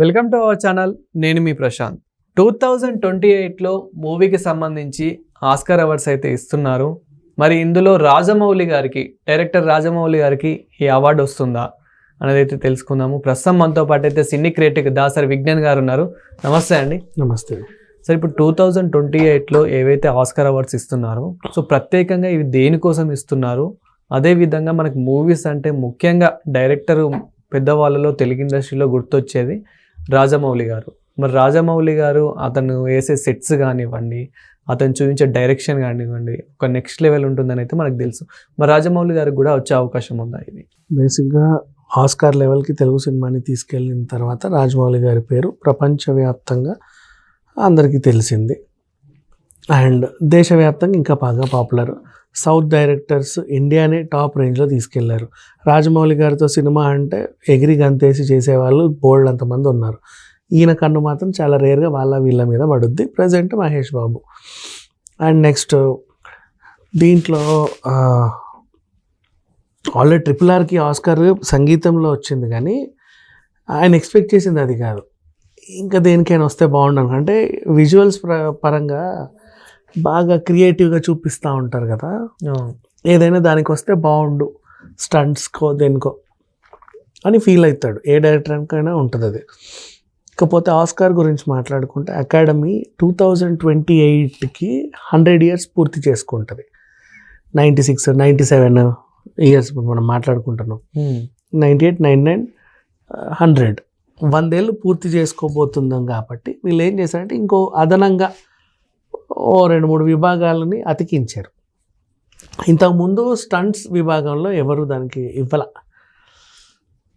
Welcome to our channel. నేను మీ Prashanth. Two thousand twenty ఎయిట్లో మూవీకి సంబంధించి ఆస్కార్ అవార్డ్స్ అయితే ఇస్తున్నారు. మరి ఇందులో రాజమౌళి గారికి డైరెక్టర్ రాజమౌళి గారికి ఈ అవార్డు వస్తుందా అనేది అయితే తెలుసుకుందాము. ప్రస్తుతం మనతో పాటు అయితే సినీ క్రియేటిక్ దాసరి విజ్ఞాన్ గారు ఉన్నారు. నమస్తే అండి. నమస్తే. సార్ ఇప్పుడు టూ థౌజండ్ ట్వంటీ ఎయిట్లో ఏవైతే ఆస్కార్ అవార్డ్స్ ఇస్తున్నారో సో ప్రత్యేకంగా ఇవి దేనికోసం ఇస్తున్నారు? అదేవిధంగా మనకి మూవీస్ అంటే ముఖ్యంగా డైరెక్టర్ పెద్దవాళ్ళలో తెలుగు ఇండస్ట్రీలో గుర్తొచ్చేది. రాజమౌళి గారు. మరి రాజమౌళి గారు అతను వేసే సెట్స్ కానివ్వండి అతను చూపించే డైరెక్షన్ కానివ్వండి ఒక నెక్స్ట్ లెవెల్ ఉంటుందని అయితే మనకు తెలుసు. మరి రాజమౌళి గారికి కూడా వచ్చే అవకాశం ఉందా ఇది? బేసిక్గా ఆస్కార్ లెవెల్కి తెలుగు సినిమాని తీసుకెళ్ళిన తర్వాత రాజమౌళి గారి పేరు ప్రపంచవ్యాప్తంగా అందరికీ తెలిసింది. అండ్ దేశవ్యాప్తంగా ఇంకా బాగా పాపులర్ సౌత్ డైరెక్టర్స్ ఇండియాని టాప్ రేంజ్లో తీసుకెళ్ళారు. రాజమౌళి గారితో సినిమా అంటే ఎగిరి గంతేసి చేసేవాళ్ళు బోల్డ్ అంతమంది ఉన్నారు. ఈయన కన్ను మాత్రం చాలా రేర్గా వాళ్ళ వీళ్ళ మీద పడుద్ది. Present Mahesh Babu. And next దీంట్లో ఆల్రెడీ ట్రిపుల్ ఆర్కి ఆస్కార్ సంగీతంలో వచ్చింది కానీ ఆయన ఎక్స్పెక్ట్ చేసింది అది కాదు. ఇంకా దేనికైనా వస్తే బాగుండు అంటే విజువల్స్ పరంగా బాగా క్రియేటివ్గా చూపిస్తూ ఉంటారు కదా? ఏదైనా దానికి వస్తే బాగుండు స్టంట్స్కో దేనికో అని ఫీల్ అవుతాడు ఏ డైరెక్టర్కైనా ఉంటుంది అది. ఇకపోతే ఆస్కార్ గురించి మాట్లాడుకుంటే అకాడమీ టూ థౌజండ్ ట్వంటీ ఎయిట్కి హండ్రెడ్ ఇయర్స్ పూర్తి చేసుకుంటుంది. Ninety six ninety seven years మనం మాట్లాడుకుంటున్నాం. Ninety eight nine nine hundred. వందేళ్ళు పూర్తి చేసుకోబోతున్నాం కాబట్టి వీళ్ళు ఏం చేశారంటే ఇంకో అదనంగా ఓ రెండు మూడు విభాగాలని అతికించారు. ఇంతకుముందు స్టంట్స్ విభాగంలో ఎవరు దానికి ఇవ్వాల.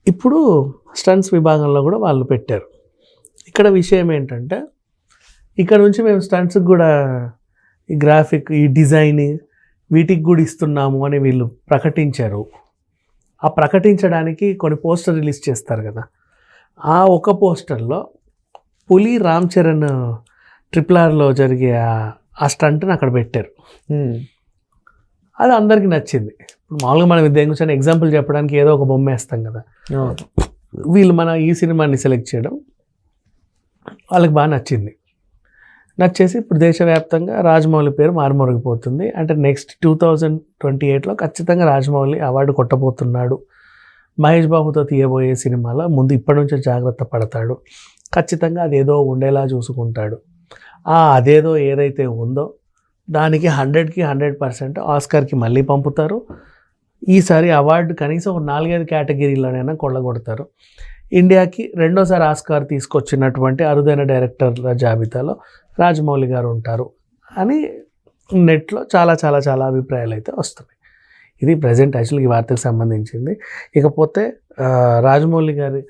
ఇప్పుడు స్టంట్స్ విభాగంలో కూడా వాళ్ళు పెట్టారు. ఇక్కడ విషయం ఏంటంటే ఇక్కడ నుంచి మేము స్టంట్స్కి కూడా ఈ గ్రాఫిక్ ఈ డిజైన్ వీటికి కూడా ఇస్తున్నాము అని వీళ్ళు ప్రకటించారు. ఆ ప్రకటించడానికి కొన్ని పోస్టర్ రిలీజ్ చేస్తారు కదా. ఆ ఒక పోస్టర్లో పులి రామ్ చరణ్ ట్రిపుల్ ఆర్లో జరిగే ఆ- స్టంట్ని అక్కడ పెట్టారు. అది అందరికీ నచ్చింది. ఇప్పుడు మామూలుగా మనం దేని గురించి ఎగ్జాంపుల్ చెప్పడానికి ఏదో ఒక బొమ్మ వేస్తాం కదా. వీళ్ళు మన ఈ సినిమాని సెలెక్ట్ చేయడం వాళ్ళకి బాగా నచ్చింది. నచ్చేసి ఇప్పుడు దేశవ్యాప్తంగా రాజమౌళి పేరు మారుమరుగిపోతుంది అంటే నెక్స్ట్ టూ థౌజండ్ ట్వంటీ ఎయిట్లో ఖచ్చితంగా రాజమౌళి అవార్డు కొట్టబోతున్నాడు. మహేష్ బాబుతో తీయబోయే సినిమాలో ముందు ఇప్పటి నుంచే జాగ్రత్త పడతాడు. ఖచ్చితంగా అదేదో ఉండేలా చూసుకుంటాడు. అదేదో ఏదైతే ఉందో దానికి హండ్రెడ్కి హండ్రెడ్ పర్సెంట్ ఆస్కార్కి మళ్ళీ పంపుతారు. ఈసారి అవార్డు కనీసం ఒక నాలుగైదు కేటగిరీలోనైనా కొల్లగొడతారు. ఇండియాకి రెండోసారి ఆస్కార్ తీసుకొచ్చినటువంటి అరుదైన డైరెక్టర్ల జాబితాలో రాజమౌళి గారు ఉంటారు అని నెట్లో చాలా చాలా చాలా అభిప్రాయాలు అయితే వస్తున్నాయి. ఇది ప్రజెంట్ యాక్చువల్గా ఈ వార్తకు సంబంధించింది. ఇకపోతే రాజమౌళి గారి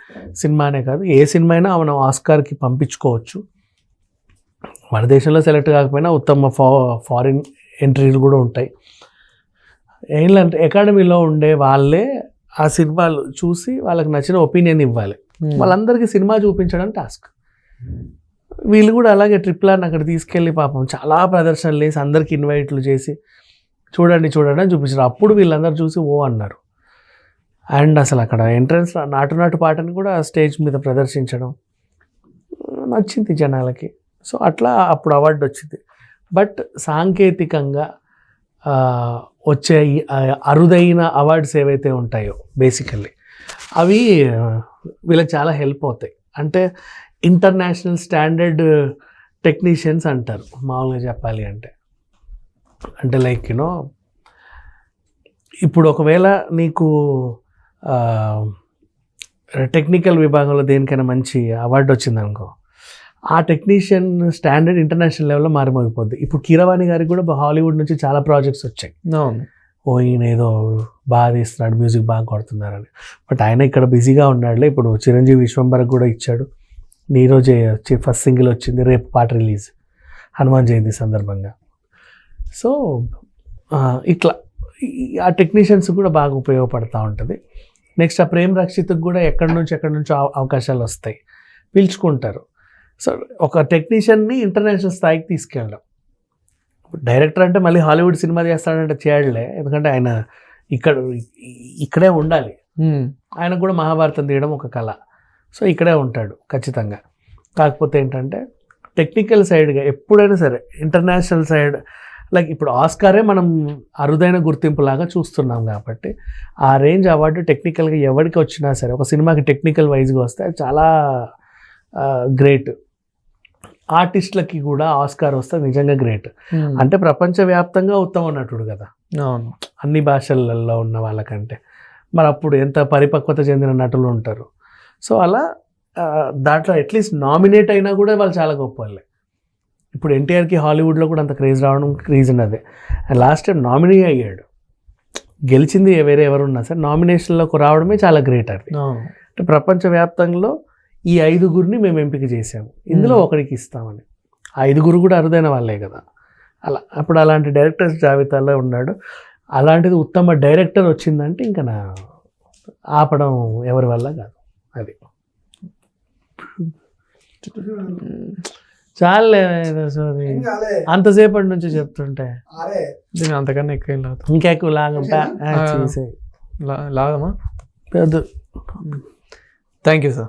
సినిమానే కాదు ఏ సినిమా అయినా మనం ఆస్కార్కి పంపించుకోవచ్చు. మన దేశంలో సెలెక్ట్ కాకపోయినా ఉత్తమ ఫా ఫారిన్ ఎంట్రీలు కూడా ఉంటాయి. ఏంటంటే అకాడమీలో ఉండే వాళ్ళే ఆ సినిమాలు చూసి వాళ్ళకి నచ్చిన ఒపీనియన్ ఇవ్వాలి. వాళ్ళందరికీ సినిమా చూపించడం టాస్క్. వీళ్ళు కూడా అలాగే ట్రిపుల్ ఆర్ని అక్కడ తీసుకెళ్ళి పాపం చాలా ప్రదర్శనలు వేసి అందరికి ఇన్వైట్లు చేసి చూడండి చూడండి అని చూపించారు. అప్పుడు వీళ్ళందరూ చూసి ఓ అన్నారు. అండ్ అసలు అక్కడ ఎంట్రన్స్ నాటు నాటు పాటని కూడా స్టేజ్ మీద ప్రదర్శించడం నచ్చింది జనాలకి. సో అట్లా అప్పుడు అవార్డు వచ్చింది. బట్ సాంకేతికంగా వచ్చే అరుదైన అవార్డ్స్ ఏవైతే ఉంటాయో బేసికల్లీ అవి వీళ్ళకి చాలా హెల్ప్ అవుతాయి. అంటే ఇంటర్నేషనల్ స్టాండర్డ్ టెక్నీషియన్స్ అంటారు మామూలుగా చెప్పాలి అంటే. అంటే లైక్ యూనో ఇప్పుడు ఒకవేళ నీకు టెక్నికల్ విభాగంలో దేనికైనా మంచి అవార్డు వచ్చిందనుకో ఆ టెక్నీషియన్ స్టాండర్డ్ ఇంటర్నేషనల్ లెవెల్లో మారిపోయిపోద్ది ఇప్పుడు కీరవాణి గారికి కూడా హాలీవుడ్ నుంచి చాలా ప్రాజెక్ట్స్ వచ్చాయి. ఓ ఈయన ఏదో బాగా తీస్తున్నాడు మ్యూజిక్ బాగా కొడుతున్నారని. బట్ ఆయన ఇక్కడ బిజీగా ఉన్నాడులే. ఇప్పుడు చిరంజీవి విశ్వంబరకు కూడా ఇచ్చాడు. వచ్చి ఫస్ట్ సింగిల్ వచ్చింది రేపు పాట రిలీజ్ హనుమాన్ జయంతి సందర్భంగా. సో ఇట్లా. ఆ టెక్నీషియన్స్ కూడా బాగా ఉపయోగపడతా ఉంటుంది. నెక్స్ట్ ఆ ప్రేమ్ రక్షిత్కి కూడా ఎక్కడి నుంచి ఎక్కడి నుంచో అవ- అవకాశాలు వస్తాయి. పిలుచుకుంటారు. సో ఒక టెక్నీషియన్ని ఇంటర్నేషనల్ స్థాయికి తీసుకెళ్ళడం డైరెక్టర్ అంటే మళ్ళీ హాలీవుడ్ సినిమా చేస్తాడంటే చేయడలే. ఎందుకంటే ఆయన ఇక్కడ ఇక్కడే ఉండాలి. ఆయనకు కూడా మహాభారతం తీయడం ఒక కళ. సో ఇక్కడే ఉంటాడు ఖచ్చితంగా. కాకపోతే ఏంటంటే టెక్నికల్ సైడ్గా ఎప్పుడైనా సరే ఇంటర్నేషనల్ సైడ్ లైక్ ఇప్పుడు ఆస్కారే మనం అరుదైన గుర్తింపులాగా చూస్తున్నాం కాబట్టి ఆ రేంజ్ అవార్డు టెక్నికల్గా ఎవరికి వచ్చినా సరే ఒక సినిమాకి టెక్నికల్ వైజ్గా వస్తే చాలా గ్రేట్. ఆర్టిస్టులకి కూడా ఆస్కార్ వస్తే నిజంగా గ్రేట్. అంటే ప్రపంచవ్యాప్తంగా ఉత్తమ నటుడు కదా. అవును. అన్ని భాషలలో ఉన్న వాళ్ళకంటే. మరి అప్పుడు ఎంత పరిపక్వత చెందిన నటులు ఉంటారు. సో అలా దాంట్లో అట్లీస్ట్ నామినేట్ అయినా కూడా వాళ్ళు చాలా గొప్ప వాళ్ళే ఇప్పుడు ఎన్టీఆర్కి హాలీవుడ్లో కూడా అంత క్రేజ్ రావడం రీజన్ అదే. లాస్ట్ టైం నామినీ అయ్యాడు. గెలిచింది వేరే ఎవరున్నా సరే నామినేషన్లోకి రావడమే చాలా గ్రేట్ అది. అంటే ప్రపంచవ్యాప్తంలో ఈ ఐదుగురిని మేము ఎంపిక చేసాము ఇందులో. ఒకరికి ఇస్తామని. ఆ ఐదుగురు కూడా అరుదైన వాళ్ళే కదా. అలా అప్పుడు అలాంటి డైరెక్టర్స్ జాబితాలో ఉన్నాడు. అలాంటిది ఉత్తమ డైరెక్టర్ వచ్చిందంటే ఇంకా నా ఆపడం ఎవరి వల్ల కాదు. అది. చాలే sorry. అంతసేపటి నుంచి చెప్తుంటే. దీని అంతకన్నా ఎక్కువ ఇంకెక్కువ లాగంపా ఆ. లాగమా? పెద్ద థ్యాంక్ యూ సార్